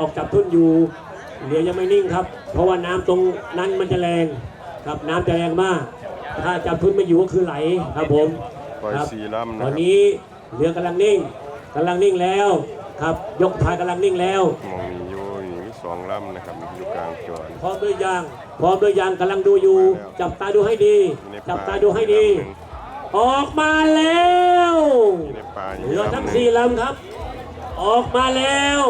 ออกจับทุ่นอยู่เรือยังไม่นิ่งครับ เพราะว่าน้ำตรงนั้นมันจะแรงครับน้ำจะแรงมาก ถ้าจับทุ่นไม่อยู่ก็คือไหลครับผมปล่อยครับสี่ลำตนะอนครับนี้เรือกำลังนิ่งกำลังนิ่งแล้วครับยกพายกำลังนิ่งแล้วมองมีอยู่นี่มีสองลำนะครับอยู่กลางจวนพร้อมด้วยยางพร้อมด้วยยางกำลังดูอยู่ จับตาดูให้ดีอยู่ในจับป่ตาดูให้ดี ออกมาแล้วอยู่ในป่าอยู่เรือลำทั้งหนึ่งสี่ลำครับ ออกมาแล้ว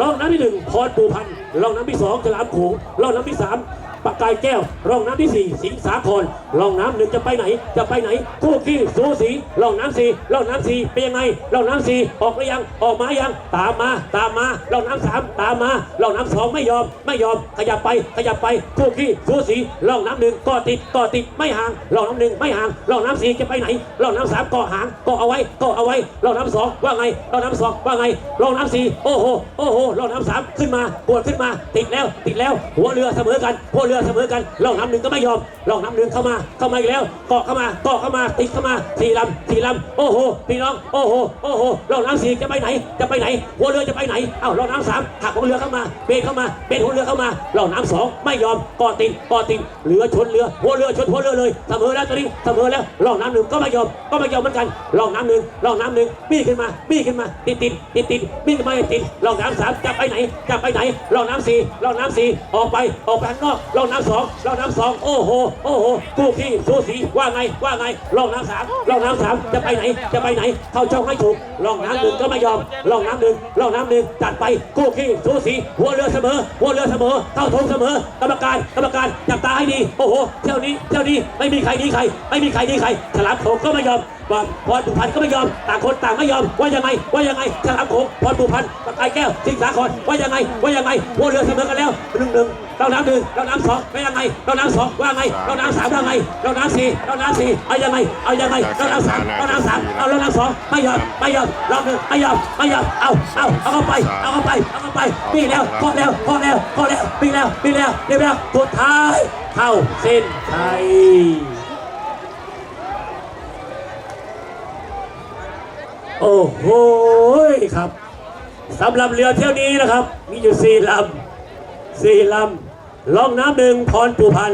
ล่องน้ำที่หนึ่งพรปูพันธ์ร่องน้ำที่สองฉลามโขงล่องน้ำที่สาม ปากกายแก้ว ร่องน้ำที่สี่สิงสาครร่องน้ำหนึ่งจะไปไหน จะไปไหน คู่ขี้สูสีร่องน้ำสี่ร่องน้ำสี่เป็นยังไงร่องน้ำสี่ออกหรือยังออกมายังตามมาตามมาร่องน้ำสามตามมาร่องน้ำสองไม่ยอมไม่ยอมขยับไปขยับไป คู่ขี้สูสีร่องน้ำหนึ่งก็ติดก็ติดไม่ห่างร่องน้ำหนึ่งไม่ห่างร่องน้ำสี่จะไปไหนร่องน้ำสามก็ห่างก็เอาไว้ก็เอาไว้ร่องน้ำสองว่าไงร่องน้ำสองว่าไงร่องน้ำสี่โอ้โหโอ้โหร่องน้ำสามขึ้นมาปวดขึ้นมาติดแล้วติดแล้ว หัวเรือเสมอกันหัวเรือเสมอกันร่องน้ำหนึ่งก็ไม่ยอมร่องน้ำหนึ่งเข้ามาเข้ามาอีกแล้วเกาะเข้ามาเกาะเข้ามาติดเข้ามาสี่ลำสี่ลำโอ้โหพี่น้องโอ้โหโอ้โหร่องน้ำสี่จะไปไหน จะไปไหน หัวเรือจะไปไหนเอ้าร่องน้ำสามหักหัวเรือเข้ามาเบนเข้ามาเบนหัวเรือเข้ามาร่องน้ำสองไม่ยอมเกาะติดเกาะติดเรือชนเรือหัวเรือชนหัวเรือเลยเสมอแล้วตอนนี้เสมอแล้วร่องน้ำหนึ่งก็ไม่ยอมก็ไม่ยอมเหมือนกันร่องน้ำหนึ่งร่องน้ำหนึ่งบี้ขึ้นมาบี้ขึ้นมาติดติดติดติดบี้ขึ้นมาติดร่องน้ำสามจะไปไหนจะไปไหนร่องน้ำสี่ร่องน้ำสี่ออกไปออกไปข้างนอกองน้ำสองร่องน้ำสองโอ้โหโอ้โหกู้ขี้สูสีว่าไงว่าไงร่องน้ำสามร่องน้ำสามจะไปไหนจะไปไหน เข้าช่องให้ถูกร่องน้ำหนึ่งก็ไม่ยอมร่องน้ำหนึ่งร่องน้ำหนึ่งจัดไปกู้ขี้สูสีหัวเรือเสมอ หัวเรือเสมอเข้าทงเสมอกรรมการกรรมการจับตาให้ดีโอ้โหเที่ยวนี้เที่ยวนี้ไม่มีใครดีใคร ไม่มีใครดีใครฉลามโขงก็ไม่ยอม บอลพรบุพันธ์ก็ไม่ยอม ต่างคนต่างไม่ยอม ว่ายังไง ว่ายังไงฉลามโขงพรบุพันธ์ปากกายแก้วสิงห์สาครว่ายังไง ว่ายังไงหัวเรือเสมอกันแล้วหนึ่งหนึ่งเราน้ำหนึ่งเราน้ำสองว่ายังไงเราน้ำสองว่าไงเราน้ำสามว่าไงเราน้ำสี่เราน้ำสี่เอายังไง เอายังไงเราน้ำสามเราน้ำสามเอาเราน้ำสองไม่ยอม ไม่ยอมเราหนึ่งไม่ยอม ไม่ยอม เอาเอาเอาเข้าไป เอาเข้าไป เอาเข้าไปปีแล้วพอแล้วพอแล้วพอแล้วปีแล้วปีแล้วเรียบร้อยสุดท้ายเข้าเส้นชัย โอ้โหครับสำหรับเรือเที่ยวนี้นะครับ มีอยู่สี่ลำสี่ลำล่องน้ำหนึ่งพรปูพัน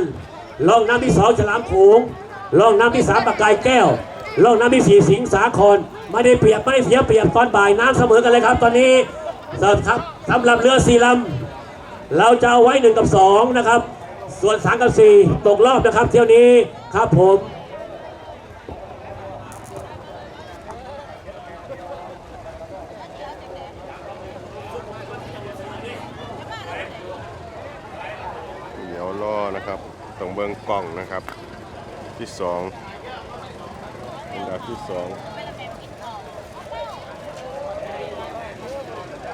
ล่องน้ำที่สองฉลามโขงล่องน้ำที่สามปากกายแก้วล่องน้ำที่สี่สิงสาครไม่ได้เปรียบไม่เสียเปรียบตอนบ่ายน้ำเสมอกันเลยครับ ตอนนี้สำหรับสำหรับเรือสี่ลำเราจะเอาไว้หนึ่งกับสองนะครับ ส่วนสามกับสี่ตกรอบนะครับ เที่ยวนี้ครับผม เดี๋ยวรอนะครับต้องเบิ้งกล่องนะครับ ที่สองอันดับที่สอง